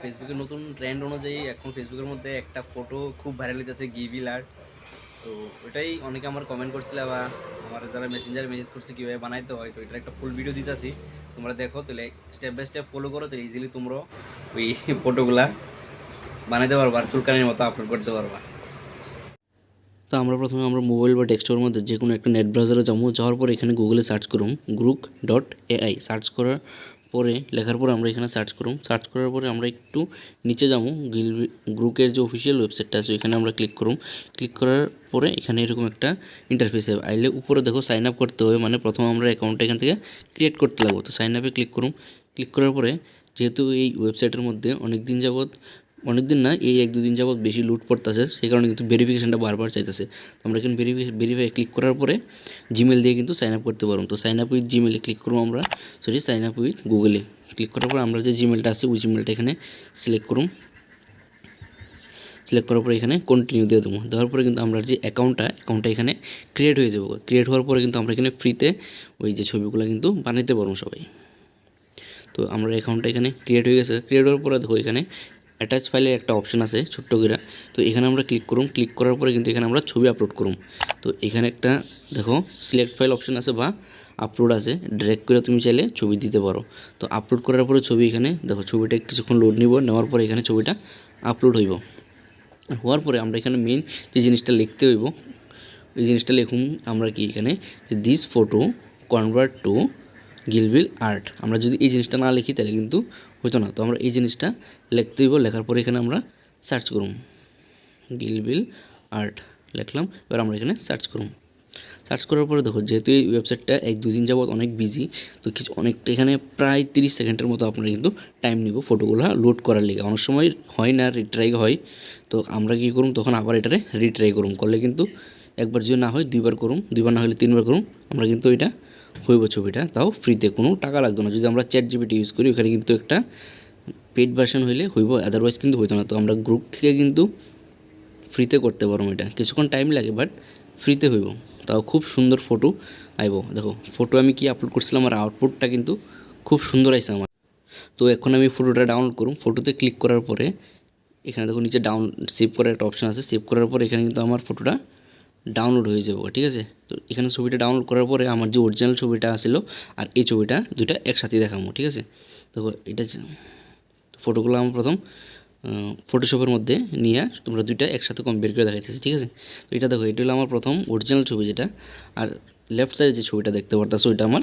ফেসবুকের নতুন ট্রেন্ড অনুযায়ী এখন ফেসবুকের মধ্যে একটা ফটো খুব ভাইরাল হইতেছে গিভিল আর্ট তো ওটাই অনেকে আমার কমেন্ট করছিল, বা আমার যারা মেসেঞ্জারে মেসেজ করছে কীভাবে বানাইতে হয়, তো এটার একটা ফুল ভিডিও দিতেছি। তোমরা দেখো, তাহলে স্টেপ বাই স্টেপ ফলো করো, তাহলে ইজিলি তোমরা ওই ফটোগুলা বানাইতে পারবা, আর চুলকানির মতো আপলোড করতে পারবা। তো আমরা প্রথমে আমরা মোবাইল বা ডেস্কটপের মধ্যে যে কোনো একটা নেট ব্রাউজারে যাব। যাওয়ার পরে এখানে গুগলে সার্চ করুন গ্রুক ডট এআই সার্চ করার পরে, লেখার পরে আমরা এখানে সার্চ করুন। সার্চ করার পরে আমরা একটু নিচে যাব। গিল গ্রুপের যে অফিসিয়াল ওয়েবসাইটটা আছে, ওইখানে আমরা ক্লিক করুন। ক্লিক করার পরে এখানে এরকম একটা ইন্টারফেস হবে আইলে উপরে দেখো সাইন আপ করতে হবে মানে প্রথম আমরা অ্যাকাউন্টটা এখান থেকে ক্রিয়েট করতে লাগবো। তো সাইন আপে ক্লিক করুন। ক্লিক করার পরে, যেহেতু এই ওয়েবসাইটের মধ্যে অনেক দিন যাবৎ অনেক দিন না এই এক দুদিন যাবৎ বেশি লুট পড়তেছে, সেই কারণে কিন্তু ভেরিফিকেশনটা বারবার চাইতেছে। তো আমরা এখানে ভেরিফিকেশন ভেরিফাই ক্লিক করার পরে জিমেল দিয়ে কিন্তু সাইন আপ করতে পারব। তো সাইন আপ উইথ জিমেলে ক্লিক করব আমরা সরি সাইন আপ উইথ গুগলে ক্লিক করার পরে আমরা যে জিমেলটা আছে, ওই জিমেলটা এখানে সিলেক্ট করুন। সিলেক্ট করার পরে এখানে কন্টিনিউ দিয়ে দেবো। দেওয়ার পরে কিন্তু আমরা যে অ্যাকাউন্টটা অ্যাকাউন্টটা এখানে ক্রিয়েট হয়ে যাব। ক্রিয়েট হওয়ার পরে কিন্তু আমরা এখানে ফ্রিতে ওই যে ছবিগুলো কিন্তু বানাইতে পারব সবাই। তো আমরা অ্যাকাউন্টটা এখানে ক্রিয়েট হয়ে গেছে। ক্রিয়েট হওয়ার পরে দেখো এখানে অ্যাটাচ ফাইলের একটা অপশন আছে ছোট্ট করে। তো এখানে আমরা ক্লিক করুন। ক্লিক করার পরে কিন্তু এখানে আমরা ছবি আপলোড করুন। তো এখানে একটা, দেখো সিলেক্ট ফাইল অপশন আছে বা আপলোড আছে। ড্র্যাগ করে তুমি চাইলে ছবি দিতে পারো। তো আপলোড করার পরে ছবি এখানে, দেখো, ছবিটা কিছুক্ষণ লোড নিব। নেওয়ার পরে এখানে ছবিটা আপলোড হইব। হওয়ার পরে আমরা এখানে মেন যে জিনিসটা লিখতে হইব ওই জিনিসটা লিখুন আমরা কি এখানে, যে this photo convert to Ghibli art আমরা যদি এই জিনিসটা না লিখি, তাহলে কিন্তু হতো না। তো আমরা এই জিনিসটা লিখতে হইব, লেখার পরে এখানে আমরা সার্চ করুন গিলবিল আর্ট লিখলাম, এবার আমরা এখানে সার্চ করুম। সার্চ করার পরে দেখো, যেহেতু এই ওয়েবসাইটটা এক দুদিন যাবত অনেক বিজি তো কিছু অনেকটা এখানে প্রায় তিরিশ সেকেন্ডের মতো আপনারা কিন্তু টাইম নিব ফটোগুলো লোড করার লিগে। অনেক সময় হয় না রিট্রাই হয়। তো আমরা কী করুম, তখন আবার এটারে রিট্রাই করুম। করলে কিন্তু একবার যদি না হয়, দুইবার করুম, দুইবার না হলে তিনবার করুম। আমরা কিন্তু এটা হইব ছবিটা, তাও ফ্রিতে কোনো টাকা লাগতো না। যদি আমরা চ্যাট জিবিটি ইউজ করি, ওখানে কিন্তু একটা পেড ভার্সন হইলে হইব আদারওয়াইজ কিন্তু হইতো না। তো আমরা গ্রুপ থেকে কিন্তু ফ্রিতে করতে পারব এটা। কিছুক্ষণ টাইম লাগে বাট ফ্রিতে হইব। তাও খুব সুন্দর ফটো আইব। দেখো ফটো আমি কি আপলোড করছিলাম আর আউটপুটটা কিন্তু খুব সুন্দর আইছে আমার। তো এখন আমি ফটোটা ডাউনলোড করুম। ফটোতে ক্লিক করার পরে, এখানে দেখো নিচে ডাউন সেভ করার একটা অপশন আছে। সেভ করার পরে এখানে কিন্তু আমার ফটোটা ডাউনলোড হয়ে যাবে, ঠিক আছে? তো এখানে ছবিটা ডাউনলোড করার পরে আমার যে অরিজিনাল ছবিটা আসলো আর এই ছবিটা দুইটা একসাথে দেখাবো, ঠিক আছে? দেখো, এটা ফটোগুলো আমার প্রথম ফটোশপের মধ্যে নিয়ে তোমরা দুইটা একসাথে কম্পেয়ার করে দেখাইতেছি, ঠিক আছে? তো এটা দেখো, এটা হলো আমার প্রথম অরিজিনাল ছবি যেটা, আর লেফট সাইডে যে ছবিটা দেখতে পারতেছো ওইটা আমার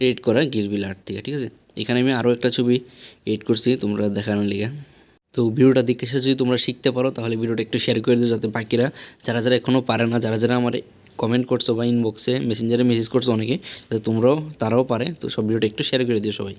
এডিট করা গিলবিল আর্ট থেকে, ঠিক আছে? এখানে আমি আরও একটা ছবি এডিট করছি, তোমরা দেখানোর লিগে। তো ভিডিওটা দেখে এসে যদি তোমরা শিখতে পারো, তাহলে ভিডিওটা একটু শেয়ার করে দিও যাতে বাকিরা, যারা যারা এখনও পারে না, যারা যারা আমার কমেন্ট করছ বা ইনবক্সে মেসেঞ্জারে মেসেজ করছ অনেকে, যাতে তোমরাও, তারাও পারে। তো সব ভিডিওটা একটু শেয়ার করে দিও সবাই।